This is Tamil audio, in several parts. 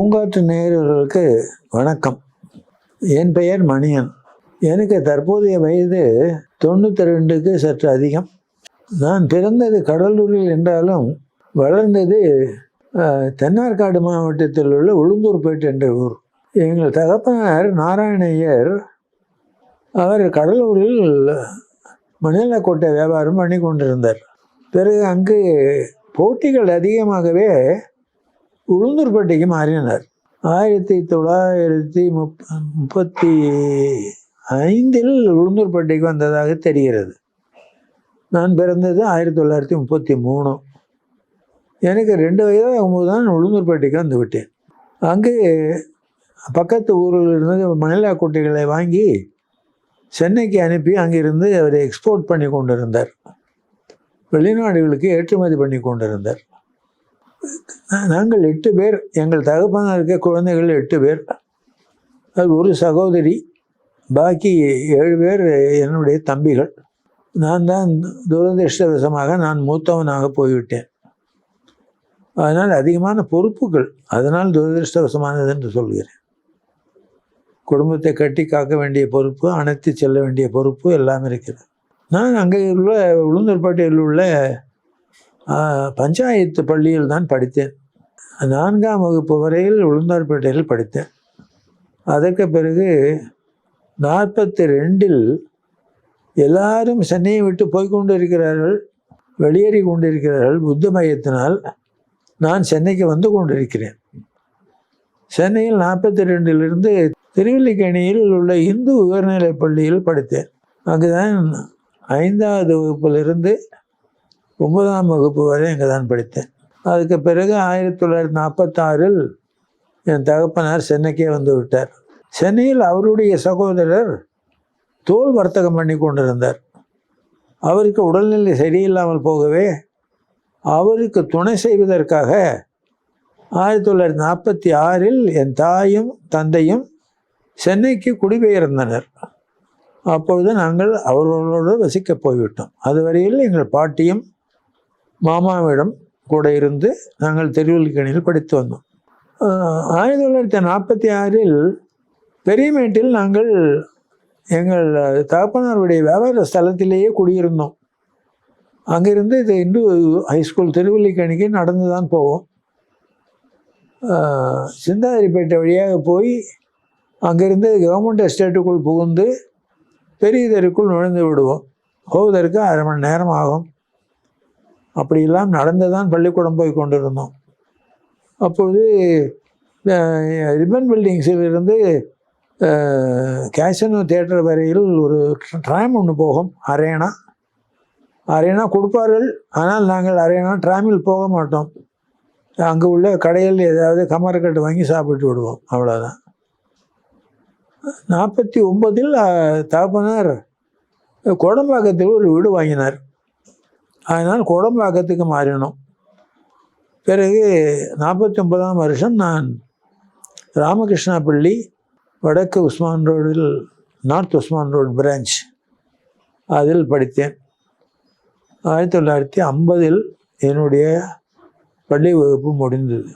பூங்காற்று நேயர்களுக்கு வணக்கம். என் பெயர் மணியன். எனக்கு தற்போதைய வயது தொண்ணூற்றி ரெண்டுக்கு சற்று அதிகம். நான் பிறந்தது கடலூரில் என்றாலும் வளர்ந்தது தென்னார்காடு மாவட்டத்தில் உள்ள உளுந்தூர்பேட் என்ற ஊர். எங்கள் தகப்பனார் நாராயணையர் அவர் கடலூரில் மணிலக்கோட்டை வியாபாரம் பண்ணி கொண்டிருந்தார். பிறகு அங்கு போட்டிகள் அதிகமாகவே உளுந்தூர்பேட்டைக்கு மாறினார். ஆயிரத்தி தொள்ளாயிரத்தி முப் முப்பத்தி ஐந்தில் உளுந்தூர்பேட்டைக்கு வந்ததாக தெரிகிறது. நான் பிறந்தது ஆயிரத்தி தொள்ளாயிரத்தி முப்பத்தி மூணு. எனக்கு ரெண்டு வயதாகும்போது தான் உளுந்தூர்பேட்டைக்கு வந்து விட்டேன். அங்கே பக்கத்து ஊரில் இருந்து மணிலா குட்டிகளை வாங்கி சென்னைக்கு அனுப்பி அங்கிருந்து அவர் எக்ஸ்போர்ட் பண்ணி கொண்டிருந்தார். வெளிநாடுகளுக்கு ஏற்றுமதி பண்ணி கொண்டிருந்தார். நாங்கள் எட்டு பேர் எங்கள் தகப்பனாக இருக்க குழந்தைகள் எட்டு பேர். அது ஒரு சகோதரி பாக்கி ஏழு பேர் என்னுடைய தம்பிகள். நான் தான் துரதிருஷ்டவசமாக நான் மூத்தவனாக போய்விட்டேன். அதனால் அதிகமான பொறுப்புகள் அதனால் துரதிருஷ்டவசமானது என்று சொல்கிறேன். குடும்பத்தை கட்டி காக்க வேண்டிய பொறுப்பு அணைத்து செல்ல வேண்டிய பொறுப்பு எல்லாம் இருக்கிறது. நான் அங்கே உள்ள உளுந்தூர்பாட்டியில் உள்ள பஞ்சாயத்து பள்ளியில் தான் படித்தேன். நான்காம் வகுப்பு வரையில் உளுந்தார்பேட்டையில் படித்தேன். அதற்கு பிறகு நாற்பத்தி ரெண்டில் எல்லாரும் சென்னையை விட்டு போய் இருக்கிறார்கள் வெளியேறி கொண்டிருக்கிறார்கள். புத்த மையத்தினால் நான் சென்னைக்கு வந்து கொண்டிருக்கிறேன். சென்னையில் நாற்பத்தி ரெண்டிலிருந்து திருவல்லிக்கேணியில் உள்ள இந்து உயர்நிலைப் பள்ளியில் படித்தேன். அங்குதான் ஐந்தாவது வகுப்பிலிருந்து ஒன்பதாம் வகுப்பு வரை அங்கே தான் படித்தேன். அதுக்கு பிறகு ஆயிரத்தி தொள்ளாயிரத்தி நாற்பத்தாறில் என் தகப்பனார் சென்னைக்கே வந்து விட்டார். சென்னையில் அவருடைய சகோதரர் தோல் வர்த்தகம் பண்ணி கொண்டிருந்தார். அவருக்கு உடல்நிலை சரியில்லாமல் போகவே அவருக்கு துணை செய்வதற்காக ஆயிரத்தி தொள்ளாயிரத்தி நாற்பத்தி ஆறில் என் தாயும் தந்தையும் சென்னைக்கு குடிபெயர்ந்தனர். அப்பொழுது நாங்கள் அவர்களோடு வசிக்கப் போய்விட்டோம். அதுவரையில் எங்கள் பாட்டியும் மாமாவிடம் கூட இருந்து நாங்கள் திருவல்லிக்கணியில் படித்து வந்தோம். ஆயிரத்தி தொள்ளாயிரத்தி நாற்பத்தி ஆறில் பெரியமேட்டில் நாங்கள் எங்கள் தகப்பனாருடைய வியாபார ஸ்தலத்திலேயே குடியிருந்தோம். அங்கிருந்து இது இந்து ஹைஸ்கூல் திருவல்லிக்கணிக்கு நடந்து தான் போவோம். சிந்தாதிரிப்பேட்டை வழியாக போய் அங்கிருந்து கவர்மெண்ட் எஸ்டேட்டுக்குள் புகுந்து பெரிய தெருக்குள் நுழைந்து விடுவோம். போவதற்கு அரை மணி நேரம் ஆகும். அப்படியெல்லாம் நடந்து தான் பள்ளிக்கூடம் போய் கொண்டிருந்தோம். அப்பொழுது ரிப்பன் பில்டிங்ஸில் இருந்து கேசனோ தேட்டர் வரையில் ஒரு ட்ராம் ஒன்று போகும் அரேனா. அரேனா கொடுப்பார்கள் ஆனால் நாங்கள் அரேனா ட்ராமில் போக மாட்டோம். அங்கே உள்ள கடையில் ஏதாவது கமரக்கட்டு வாங்கி சாப்பிட்டு விடுவோம் அவ்வளோதான் நாற்பத்தி ஒம்பதில் தகப்பனார் கோடம்பாக்கத்தில் ஒரு வீடு வாங்கினார். அதனால் குடம்பாக்கத்துக்கு மாறினோம். பிறகு நாற்பத்தி ஒன்பதாம் வருஷம் நான் ராமகிருஷ்ணா பள்ளி வடக்கு உஸ்மான் ரோடில் நார்த் உஸ்மான் ரோடு பிரான்ச் அதில் படித்தேன். ஆயிரத்தி தொள்ளாயிரத்தி ஐம்பதில் என்னுடைய பள்ளி வகுப்பு முடிந்தது.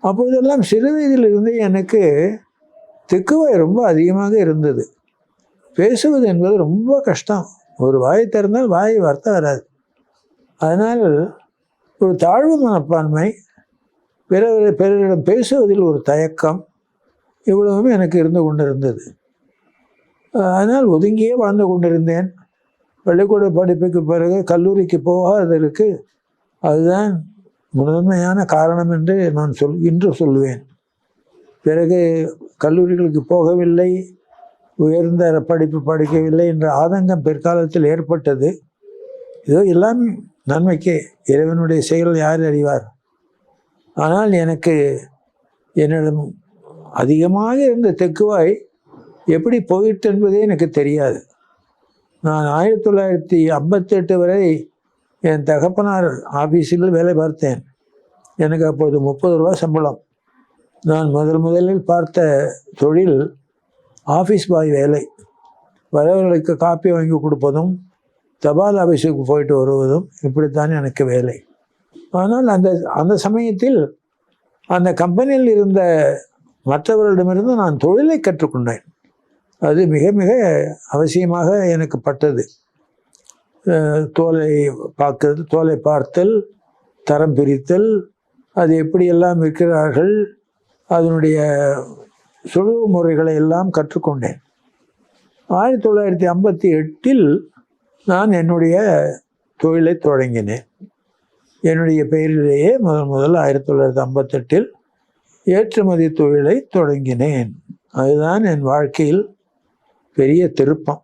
அப்பொழுதெல்லாம் சிறு வயதிலிருந்தே எனக்கு திக்குவை ரொம்ப அதிகமாக இருந்தது. பேசுவது என்பது ரொம்ப கஷ்டம். ஒரு வாயை திறந்தால் வாய் வார்த்தை வராது. அதனால் ஒரு தாழ்வு மனப்பான்மை பிறர் பிறரிடம் பேசுவதில் ஒரு தயக்கம் இவ்வளவுமே எனக்கு இருந்து கொண்டிருந்தது. அதனால் ஒதுங்கியே வாழ்ந்து கொண்டிருந்தேன். பள்ளிக்கூட படிப்புக்கு பிறகு கல்லூரிக்கு போகாததற்கு அதுதான் முதன்மையான காரணம் என்று நான் சொல் இன்று சொல்லுவேன் பிறகு கல்லூரிகளுக்கு போகவில்லை உயர்ந்த படிப்பு படிக்கவில்லை என்ற ஆதங்கம் பிற்காலத்தில் ஏற்பட்டது. இதோ எல்லாம் நன்மைக்கே இறைவனுடைய செயல் யார் அறிவார்? ஆனால் எனக்கு என்னிடம் அதிகமாக இருந்த தெக்குவாய் எப்படி போயிட்டு என்பதே எனக்கு தெரியாது. நான் ஆயிரத்தி தொள்ளாயிரத்தி ஐம்பத்தெட்டு வரை என் தகப்பனார் ஆஃபீஸில் வேலை பார்த்தேன். எனக்கு அப்போது முப்பது ரூபா சம்பளம். நான் முதல் முதலில் பார்த்த தொழில் ஆஃபீஸ் பாய் வேலை. வரவர்களுக்கு காப்பி வாங்கி கொடுப்பதும் தபால் ஆஃபீஸுக்கு போயிட்டு வருவதும் இப்படித்தான் எனக்கு வேலை. ஆனால் அந்த அந்த சமயத்தில் அந்த கம்பெனியில் இருந்த மற்றவர்களிடமிருந்து நான் தொழிலை கற்றுக்கொண்டேன். அது மிக மிக அவசியமாக எனக்கு பட்டது. தோலை பார்க்கறது தோலை பார்த்தல் தரம் பிரித்தல் அது எப்படியெல்லாம் இருக்கிறார்கள் அதனுடைய சுழுவு முறைகளை எல்லாம் கற்றுக்கொண்டேன். ஆயிரத்தி தொள்ளாயிரத்தி ஐம்பத்தி எட்டில் நான் என்னுடைய தொழிலை தொடங்கினேன். என்னுடைய பெயரிலேயே முதல் முதல் ஆயிரத்தி தொள்ளாயிரத்தி ஐம்பத்தெட்டில் ஏற்றுமதி தொழிலை தொடங்கினேன். அதுதான் என் வாழ்க்கையில் பெரிய திருப்பம்.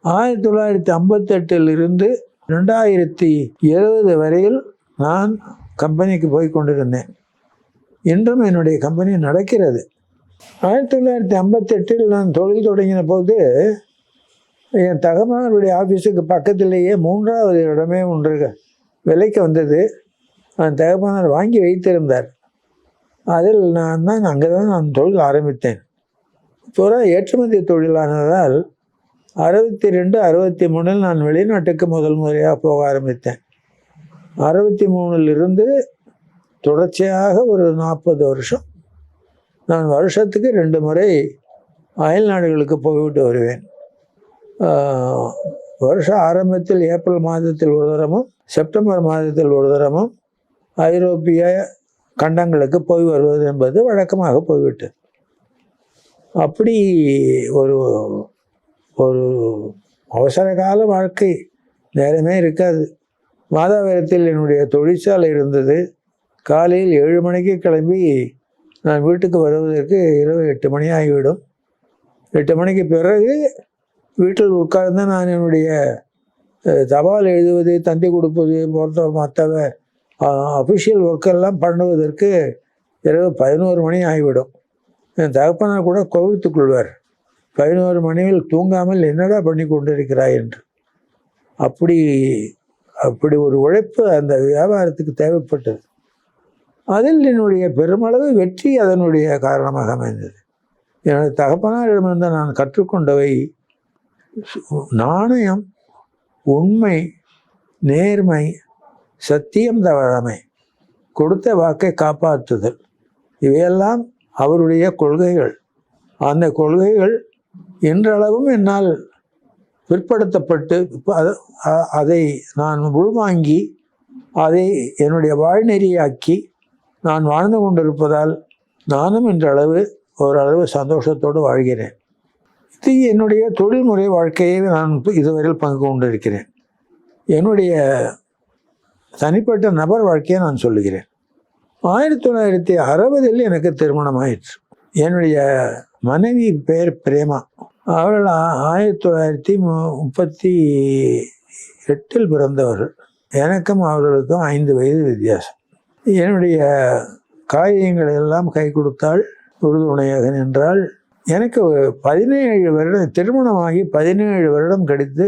ஆயிரத்தி தொள்ளாயிரத்தி ஐம்பத்தெட்டில் இருந்து ரெண்டாயிரத்தி இருபது வரையில் நான் கம்பெனிக்கு போய் கொண்டிருந்தேன். இன்றும் என்னுடைய கம்பெனி நடக்கிறது. ஆயிரத்தி தொள்ளாயிரத்தி ஐம்பத்தெட்டில் நான் தொழில் தொடங்கின போது என் தகவலுடைய ஆஃபீஸுக்கு பக்கத்திலேயே மூன்றாவது இடமே ஒன்று விலைக்கு வந்தது. அந்த தகப்பனார் வாங்கி வைத்திருந்தார். அதில் நான் தான் அங்கே தான் நான் தொழில் ஆரம்பித்தேன். பூரா ஏற்றுமதி தொழிலானதால் அறுபத்தி ரெண்டு அறுபத்தி மூணில் நான் வெளிநாட்டுக்கு முதல் முறையாக போக ஆரம்பித்தேன். அறுபத்தி மூணிலிருந்து தொடர்ச்சியாக ஒரு நாற்பது வருஷம் நான் வருஷத்துக்கு ரெண்டு முறை அயல் நாடுகளுக்கு போய்விட்டு வருவேன். வருஷ ஆரம்பத்தில் ஏப்ரல் மாதத்தில் ஒரு தரமும் செப்டம்பர் மாதத்தில் ஒரு தரமும் ஐரோப்பிய கண்டங்களுக்கு போய் வருவது என்பது வழக்கமாக போய்விட்டது அப்படி ஒரு ஒரு அவசர கால வாழ்க்கை நேரமே இருக்காது. மாதாவரத்தில் என்னுடைய தொழிற்சாலை இருந்தது. காலையில் ஏழு மணிக்கு கிளம்பி நான் வீட்டுக்கு வருவதற்கு இரவு எட்டு மணி ஆகிவிடும். எட்டு மணிக்கு பிறகு வீட்டில் உட்கார்ந்து நான் என்னுடைய தபால் எழுதுவது தந்தி கொடுப்பது போன்ற மற்ற அஃபிஷியல் ஒர்க்கெல்லாம் பண்ணுவதற்கு இரவு பதினோரு மணி ஆகிவிடும். என் தகப்பனார் கூட கோவித்துக் கொள்வார். பதினோரு மணியில் தூங்காமல் என்னடா பண்ணி கொண்டிருக்கிறாய் என்று. அப்படி அப்படி ஒரு உழைப்பு அந்த வியாபாரத்துக்கு தேவைப்பட்டது. அதில் என்னுடைய பெருமளவு வெற்றி அதனுடைய காரணமாக அமைந்தது. எனது தகப்பனாரிடமிருந்து நான் கற்றுக்கொண்டவை நாணயம் உண்மை நேர்மை சத்தியம் தவறாமை கொடுத்த வாக்கை காப்பாற்றுதல். இவையெல்லாம் அவருடைய கொள்கைகள். அந்த கொள்கைகள் இன்றளவும் என்னால் பிற்படுத்தப்பட்டு அதை நான் உள்வாங்கி அதை என்னுடைய வாழ்நெறியாக்கி நான் வாழ்ந்து கொண்டிருப்பதால் நானும் இன்றளவு ஓரளவு சந்தோஷத்தோடு வாழ்கிறேன். இது என்னுடைய தொழில்முறை வாழ்க்கையை நான் இதுவரையில் பங்கு கொண்டிருக்கிறேன். என்னுடைய தனிப்பட்ட நபர் வாழ்க்கையை நான் சொல்லுகிறேன். ஆயிரத்தி தொள்ளாயிரத்தி அறுபதில் எனக்கு திருமணம் ஆயிற்று. என்னுடைய மனைவி பெயர் பிரேமா. அவள் ஆயிரத்தி தொள்ளாயிரத்தி மு- முப்பத்தி எட்டில் பிறந்தவர்கள். எனக்கும் அவர்களுக்கும் ஐந்து வயது வித்தியாசம். என்னுடைய காரியங்களை எல்லாம் கை கொடுத்தாள். உறுதுணையாக நின்றாள். எனக்கு பதினேழு வருடம் திருமணமாகி பதினேழு வருடம் கழித்து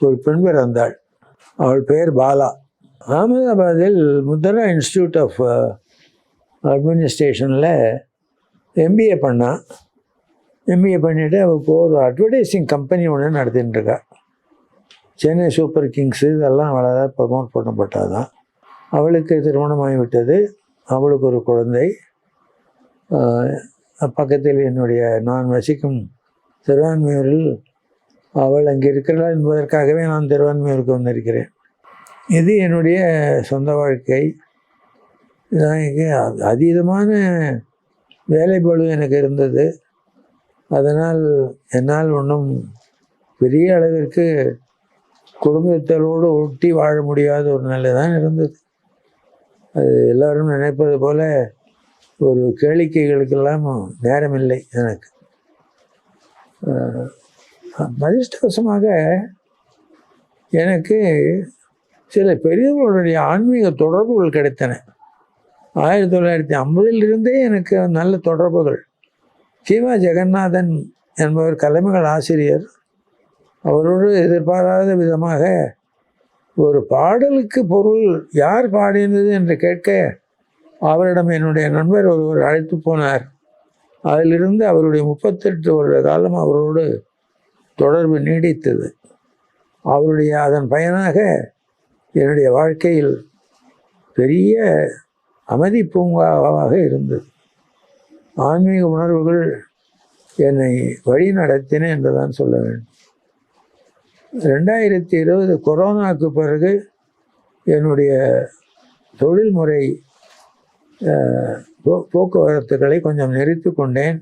ஒரு பெண் பிறந்தாள். அவள் பெயர் பாலா. அகமதாபாத்தில் முத்தரா இன்ஸ்டியூட் ஆஃப் அட்மினிஸ்ட்ரேஷனில் எம்பிஏ பண்ணான் எம்பிஏ பண்ணிவிட்டு அவள் இப்போ ஒரு அட்வர்டைஸிங் கம்பெனி ஒன்று நடத்தின்னு சென்னை சூப்பர் கிங்ஸு இதெல்லாம் அவளை ப்ரமோட் பண்ணப்பட்டால் தான் அவளுக்கு திருமணமாகி விட்டது அவளுக்கு ஒரு குழந்தை. பக்கத்தில் என்னுடைய நான் வசிக்கும் திருவான்மையூரில் அவள் அங்கே இருக்கிறாள் என்பதற்காகவே நான் திருவான்மையூருக்கு வந்திருக்கிறேன். இது என்னுடைய சொந்த வாழ்க்கை. நான் எனக்கு அதீதமான வேலைப்பழு எனக்கு இருந்தது. அதனால் என்னால் ஒன்றும் பெரிய அளவிற்கு குடும்பத்தோடு ஒட்டி வாழ முடியாத ஒரு நிலை தான் இருந்தது. அது எல்லோரும் நினைப்பது போல ஒரு கேளிக்கைகளுக்கெல்லாம் நேரமில்லை எனக்கு. அதிர்ஷ்டவசமாக எனக்கு சில பெரியவர்களுடைய ஆன்மீக தொடர்புகள் கிடைத்தன. ஆயிரத்தி தொள்ளாயிரத்தி ஐம்பதிலிருந்தே எனக்கு நல்ல தொடர்புகள். சிவா ஜெகநாதன் என்பவர் கலைமகள் ஆசிரியர். அவரோடு எதிர்பாராத விதமாக ஒரு பாடலுக்கு பொருள் யார் பாடினது என்று கேட்க அவரிடம் என்னுடைய நண்பர் ஒருவர் அழைத்து போனார். அதிலிருந்து அவருடைய முப்பத்தெட்டு வருட காலம் அவரோடு தொடர்பு நீடித்தது. அவருடைய அதன் பயனாக என்னுடைய வாழ்க்கையில் பெரிய அமைதி பூங்காவாக இருந்தது. ஆன்மீக உணர்வுகள் என்னை வழி நடத்தின என்று தான் சொல்ல வேண்டும். ரெண்டாயிரத்தி இருபது கொரோனாவுக்கு பிறகு என்னுடைய தொழில்முறை போக்குவரத்துகளை கொஞ்சம் நிறுத்தி கொண்டேன்.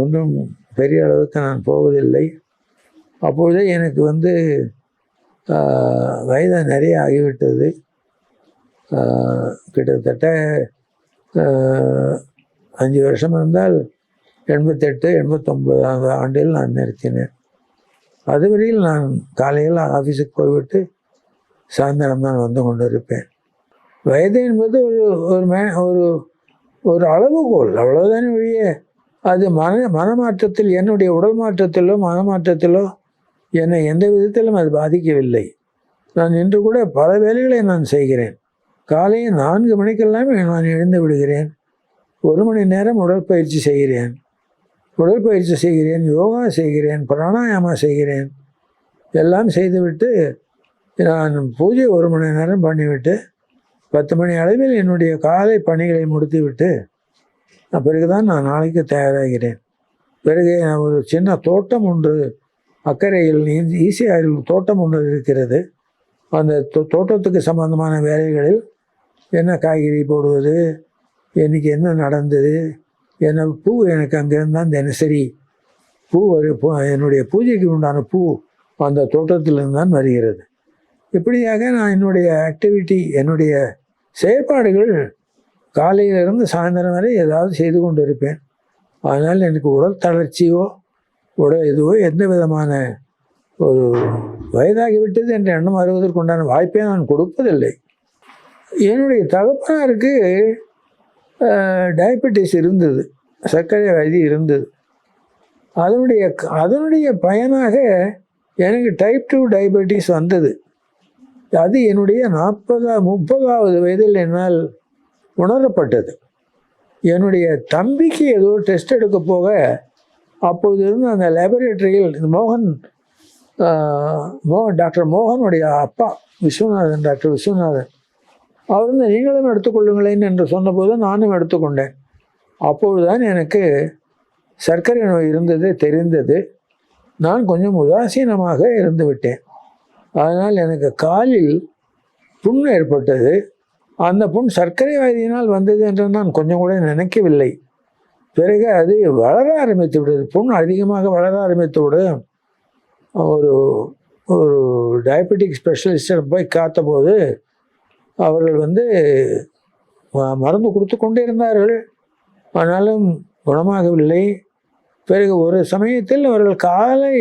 ஒன்றும் பெரிய அளவுக்கு நான் போவதில்லை. அப்பொழுதே எனக்கு வந்து வயது நிறைய ஆகிவிட்டது. கிட்டத்தட்ட அஞ்சு வருஷம் இருந்தால் எண்பத்தெட்டு எண்பத்தொம்பதாவது ஆண்டில் நான் நிறுத்தினேன். அதுவரையில் நான் காலையில் ஆஃபீஸுக்கு போய்விட்டு சாயந்தரம் தான் வந்து கொண்டிருப்பேன். வயது என்பது ஒரு ஒரு மே ஒரு ஒரு அளவுகோல். அவ்வளோதானே வழியே அது மன மனமாற்றத்தில் என்னுடைய உடல் மாற்றத்திலோ மனமாற்றத்திலோ என்னை எந்த விதத்திலும் அது பாதிக்கவில்லை. நான் இன்று கூட பல வேலைகளை நான் செய்கிறேன். காலையில் நான்கு மணிக்கெல்லாம் நான் எழுந்து விடுகிறேன். ஒரு மணி நேரம் உடற்பயிற்சி செய்கிறேன். உடற்பயிற்சி செய்கிறேன் யோகா செய்கிறேன் பிராணாயாமா செய்கிறேன். எல்லாம் செய்துவிட்டு நான் பூஜை ஒரு மணி நேரம் பண்ணிவிட்டு பத்து மணி அளவில் என்னுடைய காலை பணிகளை முடித்துவிட்டு நான் பிறகுதான் நான் நாளைக்கு தயாராகிறேன். பிறகு நான் ஒரு சின்ன தோட்டம் ஒன்று அக்கறையில் ஈசிஆரில் தோட்டம் ஒன்று இருக்கிறது. அந்த தோ- தோட்டத்துக்கு சம்பந்தமான வேலைகளில் என்ன காய்கறி போடுவது இன்னைக்கு என்ன நடந்தது என்ன பூ எனக்கு அங்கேருந்து தான் தினசரி. பூ வரு பூ என்னுடைய பூஜைக்கு உண்டான பூ அந்த தோட்டத்திலிருந்து தான் வருகிறது. இப்படியாக நான் என்னுடைய ஆக்டிவிட்டி என்னுடைய செயற்பாடுகள் காலையிலிருந்து சாயந்தரம் வரை ஏதாவது செய்து கொண்டு இருப்பேன் அதனால் எனக்கு உடல் தளர்ச்சியோ உடல் இதுவோ எந்த விதமான ஒரு வயதாகிவிட்டது என்ற எண்ணம் வருவதற்குண்டான வாய்ப்பை நான் கொடுப்பதில்லை. என்னுடைய தகப்பனாருக்கு டயபெட்டிஸ் இருந்தது. சர்க்கரை வயது இருந்தது. அதனுடைய அதனுடைய பயனாக எனக்கு டைப் டூ டயபெட்டிஸ் வந்தது. அது என்னுடைய நாற்பதா முப்பதாவது வயதில் என்னால் உணரப்பட்டது. என்னுடைய தம்பிக்கு ஏதோ டெஸ்ட் எடுக்க போக அப்போது இருந்து அந்த லேபரேட்டரியில் மோகன் மோகன் டாக்டர் மோகனுடைய அப்பா விஸ்வநாதன் டாக்டர் விஸ்வநாதன். அவர் வந்து நீங்களும் எடுத்துக்கொள்ளுங்களேன் என்று சொன்னபோது நானும் எடுத்துக்கொண்டேன் அப்பொழுதுதான் எனக்கு சர்க்கரை நோய் இருந்தது தெரிந்தது. நான் கொஞ்சம் உதாசீனமாக இருந்து விட்டேன். அதனால் எனக்கு காலில் புண் ஏற்பட்டது. அந்த புண் சர்க்கரை வியாதியினால் வந்தது என்று நான் கொஞ்சம் கூட நினைக்கவில்லை. பிறகு அது வளர ஆரம்பித்து விடுது புண் அதிகமாக வளர ஆரம்பித்தவுடன் ஒரு ஒரு டயபெட்டிக் ஸ்பெஷலிஸ்டர் போய் காத்தபோது அவர்கள் வந்து மருந்து கொடுத்து கொண்டே இருந்தார்கள். ஆனாலும் குணமாகவில்லை. பிறகு ஒரு சமயத்தில் அவர்கள் காலை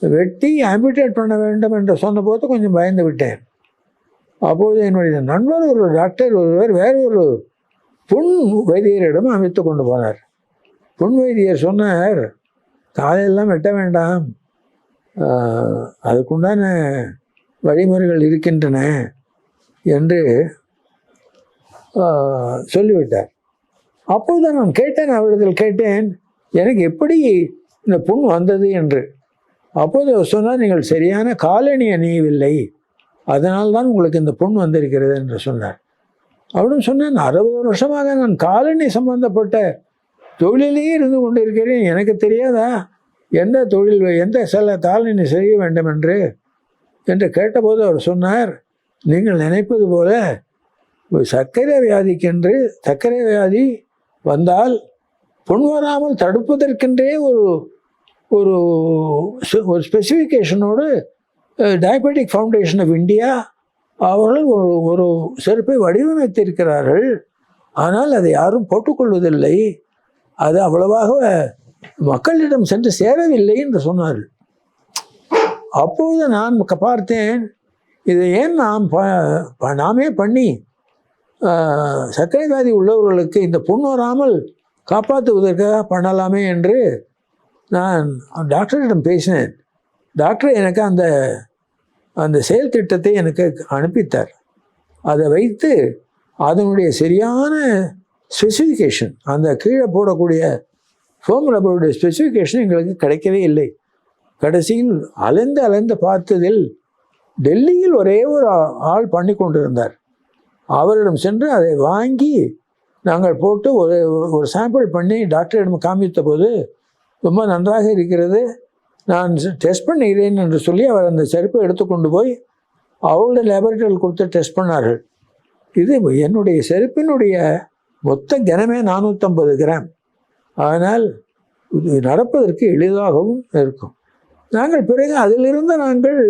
வெட்டி ஆம்பிடேட் பண்ண வேண்டும் என்று சொன்னபோது கொஞ்சம் பயந்து விட்டேன். அப்போது என்னுடைய நண்பர் ஒரு டாக்டர் ஒருவர் வேறொரு புண் வைத்தியரிடம் அமைத்து கொண்டு போனார். புண் வைத்தியர் சொன்னார் காலையெல்லாம் வெட்ட வேண்டாம். அதுக்குண்டான வழிமுறைகள் இருக்கின்றன என்று சொல்லிவிட்டார். அப்போது நான் கேட்டேன் அவரிடத்தில் கேட்டேன் எனக்கு எப்படி இந்த புண் வந்தது? என்று. அப்போது அவர் சொன்னார் நீங்கள் சரியான காலணி அணியவில்லை. அதனால்தான் உங்களுக்கு இந்த புண் வந்திருக்கிறது என்று சொன்னார். அப்படின்னு சொன்னேன் அறுபது வருஷமாக நான் காலணி சம்பந்தப்பட்ட தொழிலேயே இருந்து கொண்டிருக்கிறேன். எனக்கு தெரியாதா? எந்த தொழில் எந்த சில காலணி செய்ய வேண்டும் என்று? என்று கேட்டபோது அவர் சொன்னார் நீங்கள் நினைப்பது போல ஒரு சர்க்கரை வியாதிக்கென்று சர்க்கரை வியாதி வந்தால் புண் வராமல் தடுப்பதற்கென்றே ஒரு ஒரு ஒரு ஸ்பெசிஃபிகேஷனோடு டயபெட்டிக் ஃபவுண்டேஷன் ஆஃப் இந்தியா அவர்கள் ஒரு ஒரு செருப்பை வடிவமைத்திருக்கிறார்கள். ஆனால் அதை யாரும் போட்டுக்கொள்வதில்லை. அது அவ்வளவாக மக்களிடம் சென்று சேரவில்லை என்று சொன்னார்கள். அப்போது நான் பார்த்தேன் இதை ஏன் நாம் ப ப- நாமே பண்ணி சர்க்கரை வியாதி உள்ளவர்களுக்கு இந்த புண் வராமல் காப்பாற்றுவதற்காக பண்ணலாமே என்று நான் டாக்டரிடம் பேசினேன். டாக்டர் எனக்கு அந்த அந்த செயல் திட்டத்தை எனக்கு அனுப்பித்தார். அதை வைத்து அதனுடைய சரியான ஸ்பெசிஃபிகேஷன் அந்த கீழே போடக்கூடிய ஃபோம் ரப்பருடைய ஸ்பெசிஃபிகேஷன் எங்களுக்கு கிடைக்கவே இல்லை. கடைசியில் அலைந்து அலைந்து பார்த்ததில் டெல்லியில் ஒரே ஒரு ஆள் பண்ணி கொண்டிருந்தார். அவரிடம் சென்று அதை வாங்கி நாங்கள் போட்டு ஒரு ஒரு சாம்பிள் பண்ணி டாக்டரிடம் காமித்த போது ரொம்ப நன்றாக இருக்கிறது. நான் டெஸ்ட் பண்ணுகிறேன் என்று சொல்லி அவர் அந்த செருப்பை எடுத்துக்கொண்டு போய் அவருடைய லேபரேட்டரியில் கொடுத்து டெஸ்ட் பண்ணார்கள். இது என்னுடைய செருப்பினுடைய மொத்த கனமே நானூற்றம்பது கிராம். ஆனால் இது நடப்பதற்கு எளிதாகவும் இருக்கும். நாங்கள் பிறகு அதிலிருந்து நாங்கள்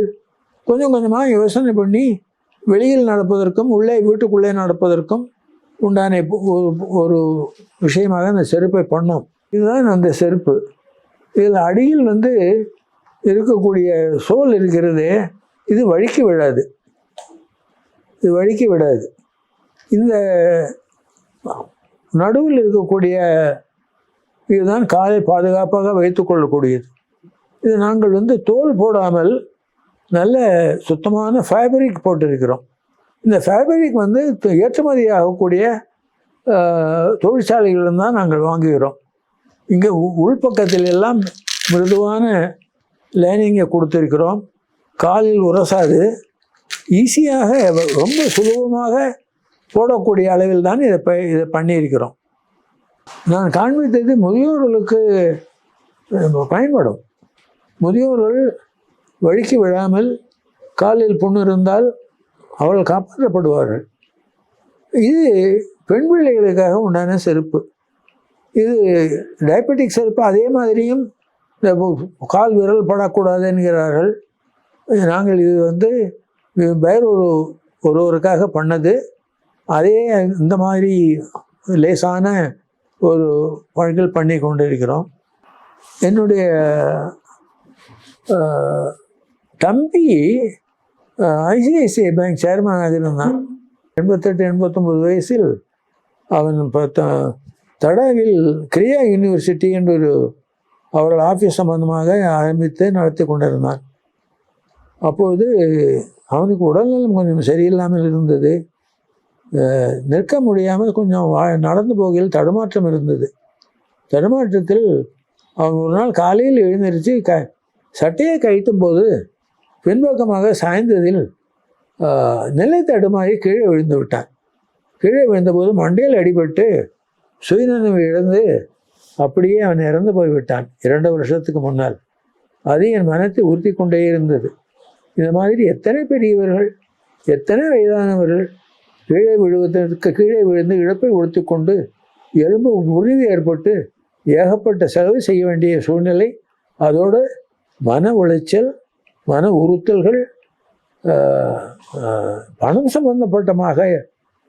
கொஞ்சம் கொஞ்சமாக யோசனை பண்ணி வெளியில் நடப்பதற்கும் உள்ளே வீட்டுக்குள்ளே நடப்பதற்கும் உண்டான ஒரு விஷயமாக அந்த செருப்பை பண்ணோம். இதுதான் அந்த செருப்பு. இதில் அடியில் வந்து இருக்கக்கூடிய சோல் இருக்கிறதே இது வழுக்கி விடாது இது வழுக்கி விடாது. இந்த நடுவில் இருக்கக்கூடிய இதுதான் காலை பாதுகாப்பாக வைத்துக்கொள்ளக்கூடியது இது நாங்கள் வந்து தோல் போடாமல் நல்ல சுத்தமான ஃபேப்ரிக் போட்டிருக்கிறோம். இந்த ஃபேப்ரிக் வந்து ஏற்றுமதி ஆகக்கூடிய தொழிற்சாலைகளில் தான் நாங்கள் வாங்குகிறோம். இங்கே உ- உள்பக்கத்தில் எல்லாம் மிருதுவான லைனிங்கை கொடுத்துருக்கிறோம். காலில் உரசாது. ஈஸியாக ரொம்ப சுலபமாக போடக்கூடிய அளவில் தான் இதை ப இதை பண்ணியிருக்கிறோம். நான் காண்பித்தது முதியோர்களுக்கு பயன்படும். முதியோர்கள் வழுக்கி விழாமல் காலில் புண்ணு இருந்தால் அவள் காப்பாற்றப்படுவார்கள். இது பெண் பிள்ளைகளுக்காக உண்டான செருப்பு. இது டயபெட்டிக்ஸ் இருப்போம் அதே மாதிரியும் இந்த கால் விரல் படக்கூடாது என்கிறார்கள் நாங்கள் இது வந்து வேறு ஒரு ஒருவருக்காக பண்ணது. அதே இந்த மாதிரி லேசான ஒரு பணிகள் பண்ணி கொண்டிருக்கிறோம். என்னுடைய தம்பி ஐசிஐசிஐ பேங்க் சேர்மனாக இருந்தான். எண்பத்தெட்டு எண்பத்தொம்பது வயசில் அவன் இப்போ தடாவில் கிரியா யூனிவர்சிட்டி என்ற ஒரு அவர்கள் ஆஃபீஸ் சம்பந்தமாக ஆரம்பித்து நடத்தி கொண்டிருந்தார். அப்பொழுது அவனுக்கு உடல்நலம் கொஞ்சம் சரியில்லாமல் இருந்தது. நிற்க முடியாமல் கொஞ்சம் வா- நடந்து போகையில் தடுமாற்றம் இருந்தது. தடுமாற்றத்தில் அவன் ஒரு நாள் காலையில் எழுந்திருச்சு க சட்டையை கழட்டும் போது பின்பக்கமாக சாய்ந்ததில் நிலை தடுமாறி கீழே விழுந்து விட்டான். கீழே விழுந்தபோது மண்டையில் அடிபட்டு சுயநினைவு இழந்து அப்படியே அவன் இறந்து போய்விட்டான். இரண்டு வருஷத்துக்கு முன்னால். அது என் மனத்தை உறுத்தி கொண்டே இருந்தது. இந்த மாதிரி எத்தனை பெரியவர்கள் எத்தனை வயதானவர்கள் கீழே விழுவதற்கு கீழே விழுந்து இழப்பை உடுத்தி கொண்டு எலும்பு முறிவு ஏற்பட்டு ஏகப்பட்ட செலவு செய்ய வேண்டிய சூழ்நிலை அதோடு மன உளைச்சல் மன உறுத்தல்கள் பணம் சம்பந்தப்பட்டமாக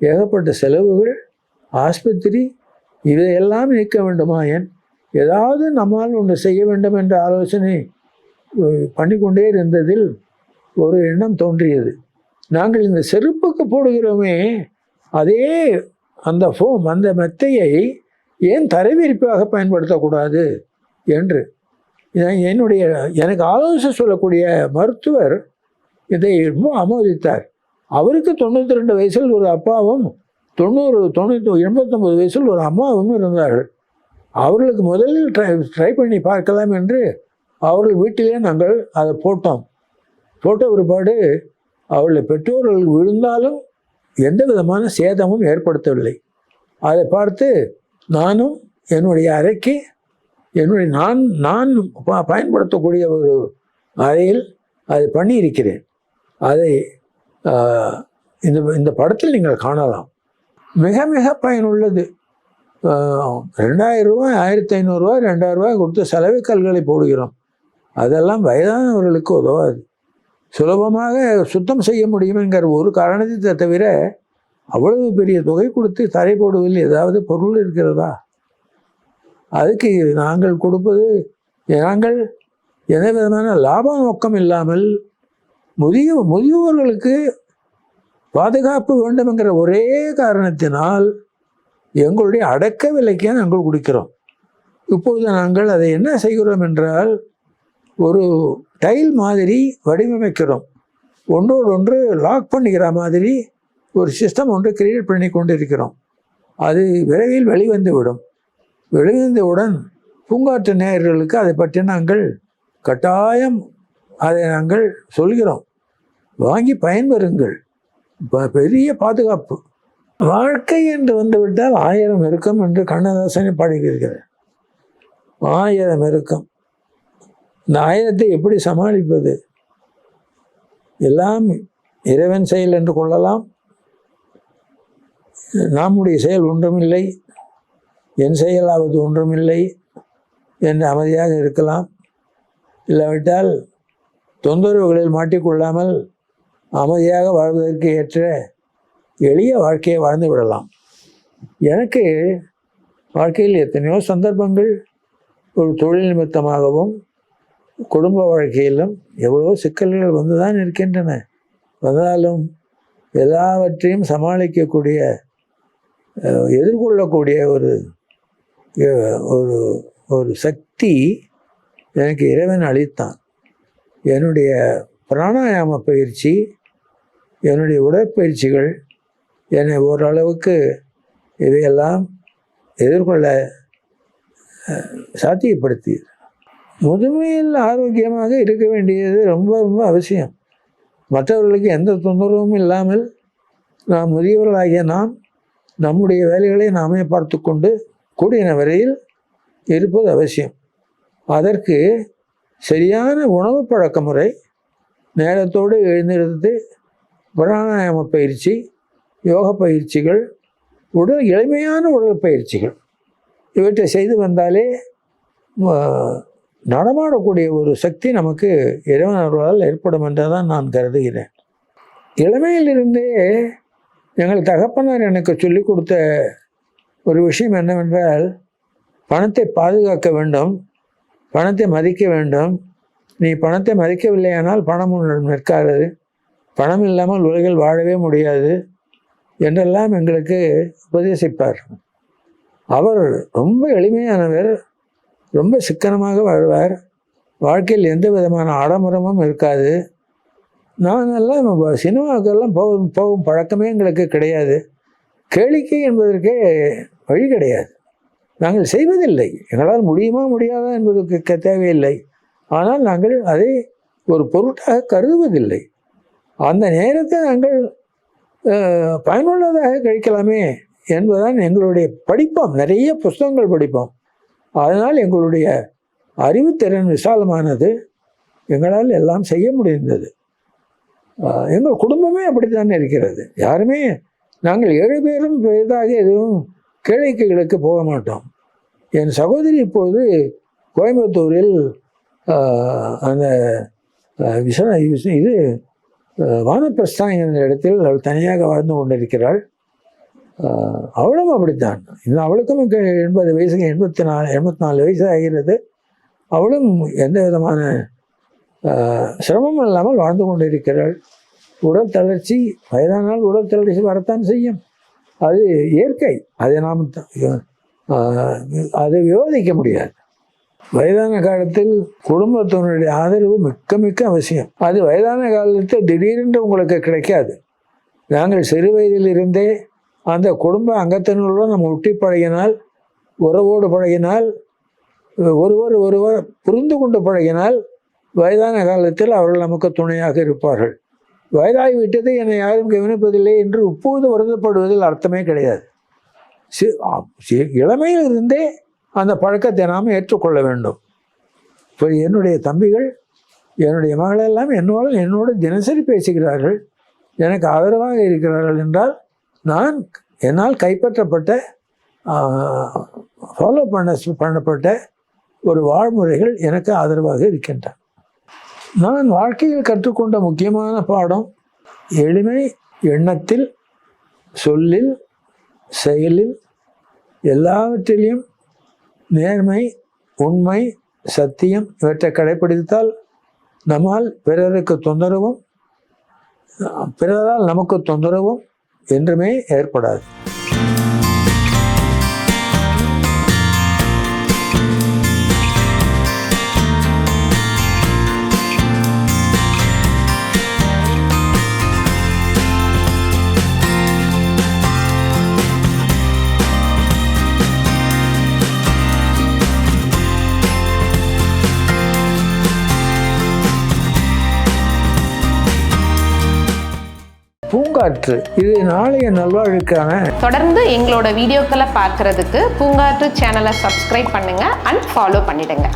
ஏகப்பட்ட செலவுகள் ஆஸ்பத்திரி இதையெல்லாம் நீக்க வேண்டுமா ஏன்? ஏதாவது நம்மால் ஒன்று செய்ய வேண்டும் என்ற ஆலோசனை பண்ணிக்கொண்டே இருந்ததில் ஒரு எண்ணம் தோன்றியது. நாங்கள் இந்த செருப்புக்கு போடுகிறோமே அதே அந்த ஃபோம் அந்த மெத்தையை ஏன் தரைவிரிப்பாக பயன்படுத்தக்கூடாது என்று. என்னுடைய எனக்கு ஆலோசனை சொல்லக்கூடிய மருத்துவர் இதை ரொம்ப ஆமோதித்தார். அவருக்கு தொண்ணூற்றி ரெண்டு வயசில் ஒரு அப்பாவும் தொண்ணூறு தொண்ணூற்றி எண்பத்தொம்பது வயசில் ஒரு அம்மாவும் இருந்தார்கள். அவர்களுக்கு முதலில் ட்ரை ட்ரை பண்ணி பார்க்கலாம் என்று அவர்கள் வீட்டிலே நாங்கள் அதை போட்டோம். போட்ட பிற்பாடு அவளுடைய பெற்றோர்கள் விழுந்தாலும் எந்த விதமான சேதமும் ஏற்படுத்தவில்லை. அதை பார்த்து நானும் என்னுடைய அறைக்கு என்னுடைய நான் நான் ப- பயன்படுத்தக்கூடிய ஒரு அறையில் அதை பண்ணியிருக்கிறேன். அதை இந்த இந்த படத்தில் நீங்கள் காணலாம். மிக மிக பயனுள்ளது. ஆஹ், ரெண்டாயிரம் ரூபாய் ஆயிரத்தி ஐநூறுரூவா ரெண்டாயிரம் ரூபாய் கொடுத்து செலவு கல்களை போடுகிறோம். அதெல்லாம் வயதானவர்களுக்கு உதவாது. சுலபமாக சுத்தம் செய்ய முடியுமெங்கிற ஒரு காரணத்தை தவிர அவ்வளவு பெரிய தொகை கொடுத்து தரை போடுவதில் ஏதாவது பொருள் இருக்கிறதா? அதுக்கு நாங்கள் கொடுப்பது நாங்கள் எந்த விதமான லாப நோக்கம் இல்லாமல் முதிய முதியோர்களுக்கு பாதுகாப்பு வேண்டுமெங்கிற ஒரே காரணத்தினால் எங்களுடைய அடக்க விலைக்கே நாங்கள் கொடுக்கிறோம். இப்பொழுது நாங்கள் அதை என்ன செய்கிறோம் என்றால் ஒரு டைல் மாதிரி வடிவமைக்கிறோம். ஒன்றோடு ஒன்று லாக் பண்ணிக்கிற மாதிரி ஒரு சிஸ்டம் ஒன்று கிரியேட் பண்ணி கொண்டு இருக்கிறோம் அது விரைவில் வெளிவந்துவிடும். வெளிவந்தவுடன் பூங்காற்று நேயர்களுக்கு அதை பற்றி நாங்கள் கட்டாயம் அதை நாங்கள் சொல்கிறோம். வாங்கி பயன்பெறுங்கள். பெரிய பாதுகாப்பு. வாழ்க்கை என்று வந்துவிட்டால் ஆயிரம் இருக்கும் என்று கண்ணதாசனை பாடியிருக்கிறார். ஆயிரம் இருக்கும். இந்த ஆயிரத்தை எப்படி சமாளிப்பது? எல்லாம் இறைவன் செயல் என்று கொள்ளலாம். நம்முடைய செயல் ஒன்றுமில்லை. என் செயலாவது ஒன்றுமில்லை என்று அமைதியாக இருக்கலாம். இல்லாவிட்டால் தொந்தரவுகளில் மாட்டிக்கொள்ளாமல் அமைதியாக வாழ்வதற்கு ஏற்ற எளிய வாழ்க்கையை வாழ்ந்து விடலாம். எனக்கு வாழ்க்கையில் எத்தனையோ சந்தர்ப்பங்கள் ஒரு தொழில் நிமித்தமாகவும் குடும்ப வாழ்க்கையிலும் எவ்வளோ சிக்கல்கள் வந்து தான் இருக்கின்றன. வந்தாலும் எல்லாவற்றையும் சமாளிக்கக்கூடிய எதிர்கொள்ளக்கூடிய ஒரு ஒரு ஒரு சக்தி எனக்கு இறைவன் அளித்தான். என்னுடைய பிராணாயாம பயிற்சி என்னுடைய உடற்பயிற்சிகள் என்னை ஓரளவுக்கு இதையெல்லாம் எதிர்கொள்ள சாத்தியப்படுத்தி. முதுமையில் ஆரோக்கியமாக இருக்க வேண்டியது ரொம்ப ரொம்ப அவசியம். மற்றவர்களுக்கு எந்த தொந்தரவும் இல்லாமல் நாம் முதியவர்களாகிய நாம் நம்முடைய வேலைகளை நாமே பார்த்து கொண்டு கூடின வரையில் இருப்பது அவசியம். அதற்கு சரியான உணவு பழக்க முறை நேரத்தோடு எழுந்திருந்து பிராணாயாம பயிற்சி யோக பயிற்சிகள் உடல் எளிமையான உடல் பயிற்சிகள். இவற்றை செய்து வந்தாலே நடமாடக்கூடிய ஒரு சக்தி நமக்கு இறைவன் அருளால் ஏற்படும் என்று தான் நான் கருதுகிறேன். இளமையிலிருந்தே எங்கள் தகப்பனார் எனக்கு சொல்லிக் கொடுத்த ஒரு விஷயம் என்னவென்றால் பணத்தை பாதுகாக்க வேண்டும் பணத்தை மதிக்க வேண்டும். நீ பணத்தை மதிக்கவில்லையானால் பணம் உன்னிடம் நிற்காது. பணம் இல்லாமல் உலகில் வாழவே முடியாது என்றெல்லாம் எங்களுக்கு உபதேசிப்பார். அவர் ரொம்ப எளிமையானவர் ரொம்ப சிக்கனமாக வாழ்வார். வாழ்க்கையில் எந்த விதமான ஆடம்பரமும் இருக்காது. நான் நம்ம சினிமாவுக்கெல்லாம் போகும் போகும் பழக்கமே எங்களுக்கு கிடையாது. கேளிக்கை என்பதற்கே வழி கிடையாது. நாங்கள் செய்வதில்லை. எங்களால் முடியுமா முடியாதா என்பதற்கு தேவையில்லை. ஆனால் நாங்கள் அதை ஒரு பொருட்டாக கருதுவதில்லை. அந்த நேரத்தை நாங்கள் பயனுள்ளதாக கழிக்கலாமே என்பதுதான் எங்களுடைய படிப்போம். நிறைய புஸ்தகங்கள் படிப்போம். அதனால் எங்களுடைய அறிவுத்திறன் விசாலமானது. எங்களால் எல்லாம் செய்ய முடிந்தது. எங்கள் குடும்பமே அப்படித்தான் இருக்கிறது. யாருமே நாங்கள் ஏழு பேரும் பெரிதாக எதுவும் கேளிக்கைகளுக்கு போக மாட்டோம். என் சகோதரி இப்போது கோயம்புத்தூரில் அந்த ஆஹ், இது ஆஹ், வானப்பிரஸ்தான் என்ற இடத்தில் அவள் தனியாக வாழ்ந்து கொண்டிருக்கிறாள் அவளும் அப்படித்தான். இன்னும் அவளுக்கும் எண்பது வயசுக்கு எண்பத்தி நாலு எண்பத்தி நாலு வயசு ஆகிறது. அவளும் எந்த விதமான சிரமம் இல்லாமல் வாழ்ந்து கொண்டிருக்கிறாள். உடல் தளர்ச்சி வயதானால் உடல் தளர்ச்சி வரத்தான் செய்யும். அது இயற்கை. அதை நாம் த- அதை விவாதிக்க முடியாது. வயதான காலத்தில் குடும்பத்தினுடைய ஆதரவு மிக்க மிக்க அவசியம். அது வயதான காலத்தில் திடீரென்று உங்களுக்கு கிடைக்காது. நாங்கள் சிறு வயதிலிருந்தே அந்த குடும்ப அங்கத்தினருடன் நம்ம ஒட்டி பழகினால் உறவோடு பழகினால் ஒருவர் ஒருவர் புரிந்து கொண்டு பழகினால் வயதான காலத்தில் அவர்கள் நமக்கு துணையாக இருப்பார்கள். வயதாகி விட்டது என்னை யாரும் கவனிப்பதில்லை என்று இப்போது வருத்தப்படுவதில் அர்த்தமே கிடையாது. சி- இளமையில் இருந்தே அந்த பழக்கத்தை நாம் ஏற்றுக்கொள்ள வேண்டும். இப்போ என்னுடைய தம்பிகள் என்னுடைய மகளெல்லாம் என்னோட என்னோடு தினசரி பேசுகிறார்கள். எனக்கு ஆதரவாக இருக்கிறார்கள் என்றால் நான் என்னால் கைப்பற்றப்பட்ட ஃபாலோ பண்ண பண்ணப்பட்ட ஒரு வாழ்முறைகள் எனக்கு ஆதரவாக இருக்கின்றன. நான் வாழ்க்கையில் கற்றுக்கொண்ட முக்கியமான பாடம் எளிமை எண்ணத்தில் சொல்லில் செயலில் எல்லாவற்றிலையும் நேர்மை உண்மை சத்தியம் இவற்றை கடைப்பிடித்தால் நம்மால் பிறருக்கு தொந்தரவும் பிறரால் நமக்கு தொந்தரவும் என்றுமே ஏற்படாது. பூங்காற்று இது நாளைய நல்வாழ்வுக்கான தொடர்ந்து எங்களோட வீடியோக்களை பார்க்கறதுக்கு பூங்காற்று சேனலை சப்ஸ்கிரைப் பண்ணுங்க அண்ட் ஃபாலோ பண்ணிடுங்க.